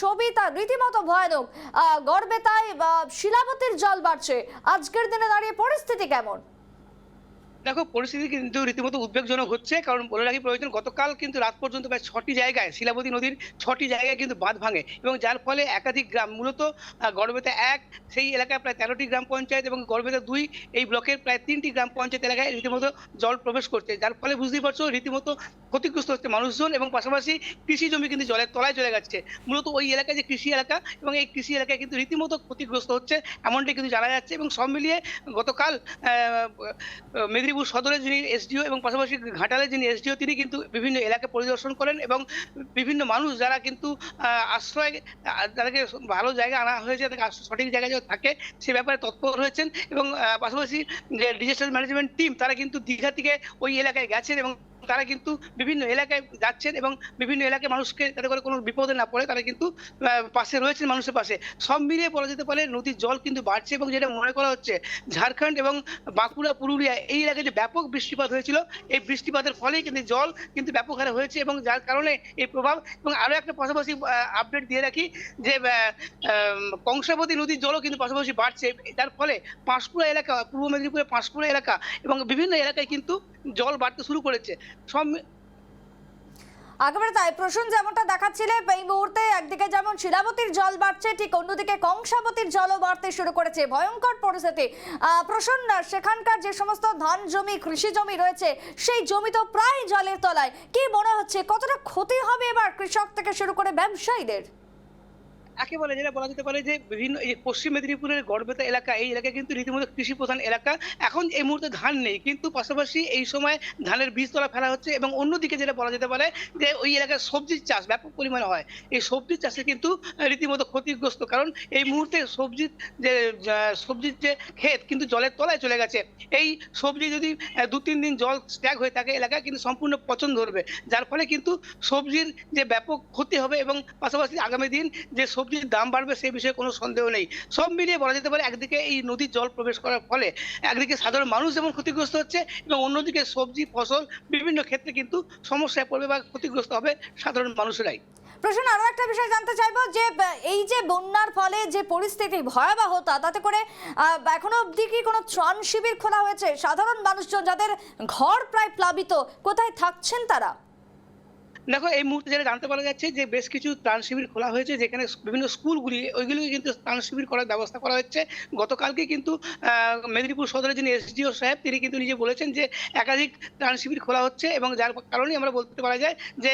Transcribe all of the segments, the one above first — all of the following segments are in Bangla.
ছবি তা রীতিমতো ভয়ানক। গড়বেতায় শিলাপতির জল বাড়ছে। আজকের দিনে দাঁড়িয়ে পরিস্থিতি কেমন? দেখো পরিস্থিতি কিন্তু রীতিমতো উদ্বেগজনক হচ্ছে। কারণ বলে রাখি প্রয়োজন গতকাল কিন্তু রাত পর্যন্ত প্রায় ছটি জায়গায় শিলাবতী নদীর ছটি জায়গায় কিন্তু বাঁধ ভাঙে। এবং যার ফলে একাধিক গ্রাম মূলত গড়বেতা এক সেই এলাকায় প্রায় তেরোটি গ্রাম পঞ্চায়েত এবং গড়বেতা দুই এই ব্লকের প্রায় তিনটি গ্রাম পঞ্চায়েত এলাকায় রীতিমতো জল প্রবেশ করছে। যার ফলে বুঝতেই পারছ রীতিমতো ক্ষতিগ্রস্ত হচ্ছে মানুষজন এবং পাশাপাশি কৃষি জমি কিন্তু জলের তলায় চলে যাচ্ছে মূলত ওই এলাকায় যে কৃষি এলাকা এবং এই কৃষি এলাকায় কিন্তু রীতিমতো ক্ষতিগ্রস্ত হচ্ছে এমনটাই কিন্তু জানা যাচ্ছে। এবং সব মিলিয়ে গতকাল আহ, মেদিনীপুর সদরে যিনি এসডিও এবং পাশাপাশি ঘাটালে যিনি এসডিও, তিনি কিন্তু বিভিন্ন এলাকা পরিদর্শন করেন এবং বিভিন্ন মানুষ যারা কিন্তু আশ্রয় তাদেরকে ভালো জায়গা আনা হয়েছে তাদেরকে সঠিক জায়গায় যেন থাকে, সে ব্যাপারে তৎপর হয়েছেন এবং পাশাপাশি যে ডিজাস্টার ম্যানেজমেন্ট টিম তারা কিন্তু দীঘা থেকে ওই এলাকায় গেছেন এবং তারা কিন্তু বিভিন্ন এলাকায় যাচ্ছেন এবং বিভিন্ন এলাকায় মানুষকে যাতে করে কোনো বিপদে না পড়ে, তারা কিন্তু পাশে রয়েছেন মানুষের পাশে। সব মিলিয়ে বলা যেতে পারে নদীর জল কিন্তু বাড়ছে এবং যেটা মনে করা হচ্ছে, ঝাড়খণ্ড এবং বাঁকুড়া, পুরুলিয়া এই এলাকায় যে ব্যাপক বৃষ্টিপাত হয়েছিল, এই বৃষ্টিপাতের ফলেই কিন্তু জল কিন্তু ব্যাপক হারে হয়েছে এবং যার কারণে এই প্রভাব এবং আরও একটা পাশাপাশি আপডেট দিয়ে রাখি যে কংসাবতী নদীর জলও কিন্তু পাশাপাশি বাড়ছে। যার ফলে পাঁশকুড়া এলাকা, পূর্ব মেদিনীপুরের পাঁশকুড়া এলাকা এবং বিভিন্ন এলাকায় কিন্তু জল বাড়তে শুরু করেছে। সব একেবারে তাই প্রসূন যেমনটা দেখাচ্ছিলে এই মুহূর্তে একদিকে যেমন শিলাবতীর জল বাড়ছে ঠিক অন্যদিকে কংসাবতীর জলও বাড়তে শুরু করেছে। ভয়ঙ্কর পরিস্থিতি। আহ, প্রসূন সেখানকার যে সমস্ত ধান জমি কৃষি জমি রয়েছে সেই জমি তো প্রায় জলের তলায়। কি মনে হচ্ছে কতটা ক্ষতি হবে এবার কৃষক থেকে শুরু করে ব্যবসায়ীদের? একেবারে যেটা বলা যেতে পারে যে বিভিন্ন এই পশ্চিম মেদিনীপুরের গড়বেতা এলাকা, এই এলাকা কিন্তু রীতিমতো কৃষি প্রধান এলাকা। এখন এই মুহূর্তে ধান নেই, কিন্তু পাশাপাশি এই সময় ধানের বীজতলা ফেলা হচ্ছে এবং অন্যদিকে যেটা বলা যেতে পারে যে ওই এলাকায় সবজির চাষ ব্যাপক পরিমাণে হয়। এই সবজির চাষে কিন্তু রীতিমতো ক্ষতিগ্রস্ত, কারণ এই মুহূর্তে সবজির যে সবজির যে ক্ষেত কিন্তু জলের তলায় চলে গেছে। এই সবজি যদি দু, তিন দিন জল স্ট্যাগ হয়ে থাকে এলাকায় কিন্তু সম্পূর্ণ পচন ধরবে। যার ফলে কিন্তু সবজির যে ব্যাপক ক্ষতি হবে এবং পাশাপাশি আগামী দিন যে সবজির দাম বাড়বে সেই বিষয়ে কোনো সন্দেহ নেই। সব মিলিয়ে বলা যেতে পারে একদিকে এই নদীর জল প্রবেশ করার ফলে একদিকে সাধারণ মানুষ যেমন ক্ষতিগ্রস্ত হচ্ছে এবং অন্যদিকে সবজি, ফসল বিভিন্ন ক্ষেত্রে কিন্তু সমস্যায় পড়বে বা ক্ষতিগ্রস্ত হবে সাধারণ মানুষেরাই। প্রশ্ন আরও একটা বিষয় জানতে চাইব যে এই যে বন্যার ফলে যে পরিস্থিতি ভয়াবহতা, তাতে করে এখনও অবধি কি কোনো ত্রাণ শিবির খোলা হয়েছে? সাধারণ মানুষজন যাদের ঘর প্রায় প্লাবিত, কোথায় থাকছেন তারা? দেখো, এই মুহূর্তে যেটা জানতে পারা যাচ্ছে যে বেশ কিছু ত্রাণ শিবির খোলা হয়েছে, যেখানে বিভিন্ন স্কুলগুলি, ওইগুলোকে কিন্তু ত্রাণ শিবির করার ব্যবস্থা করা হচ্ছে। গতকালকে কিন্তু মেদিনীপুর সদরের যিনি এসডিও সাহেব, তিনি কিন্তু নিজে বলেছেন যে একাধিক ত্রাণ শিবির খোলা হচ্ছে এবং যার কারণেই আমরা বলতে পারা যায় যে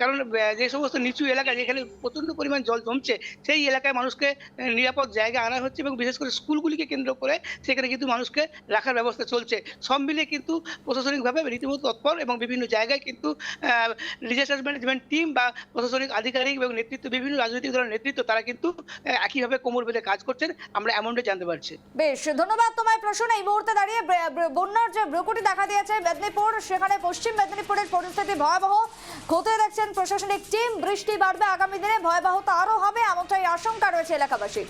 কারণ যে সমস্ত নিচু এলাকা যেখানে প্রচণ্ড পরিমাণ জল জমছে, সেই এলাকায় মানুষকে নিরাপদ জায়গা আনা হচ্ছে এবং বিশেষ করে স্কুলগুলিকে কেন্দ্র করে সেখানে কিন্তু মানুষকে রাখার ব্যবস্থা চলছে। সব মিলিয়ে কিন্তু প্রশাসনিকভাবে রীতিমতো তৎপর এবং বিভিন্ন জায়গায় কিন্তু ডিজাস্টার ম্যানেজমেন্ট টিম বা প্রশাসনিক আধিকারিক এবং নেতৃত্ব, বিভিন্ন রাজনৈতিক দলের নেতৃত্ব, তারা কিন্তু একইভাবে কোমর বেঁধে কাজ করছেন। আমরা এমনটাই জানতে পারছি। বেশ, ধন্যবাদ তোমায় প্রশ্ন এই মুহূর্তে দাঁড়িয়ে বন্যার যে ব্রকুটি দেখা দিয়েছে মেদিনীপুর, সেখানে পশ্চিম মেদিনীপুরের পরিস্থিতি ভয়াবহ। খতিয়ে দেখছেন প্রশাসনিক টিম বৃষ্টি বাড়বে আগামী দিনে, ভয়াবহতা আরও হবে, এমনটাই আশঙ্কা রয়েছে এলাকাবাসীর।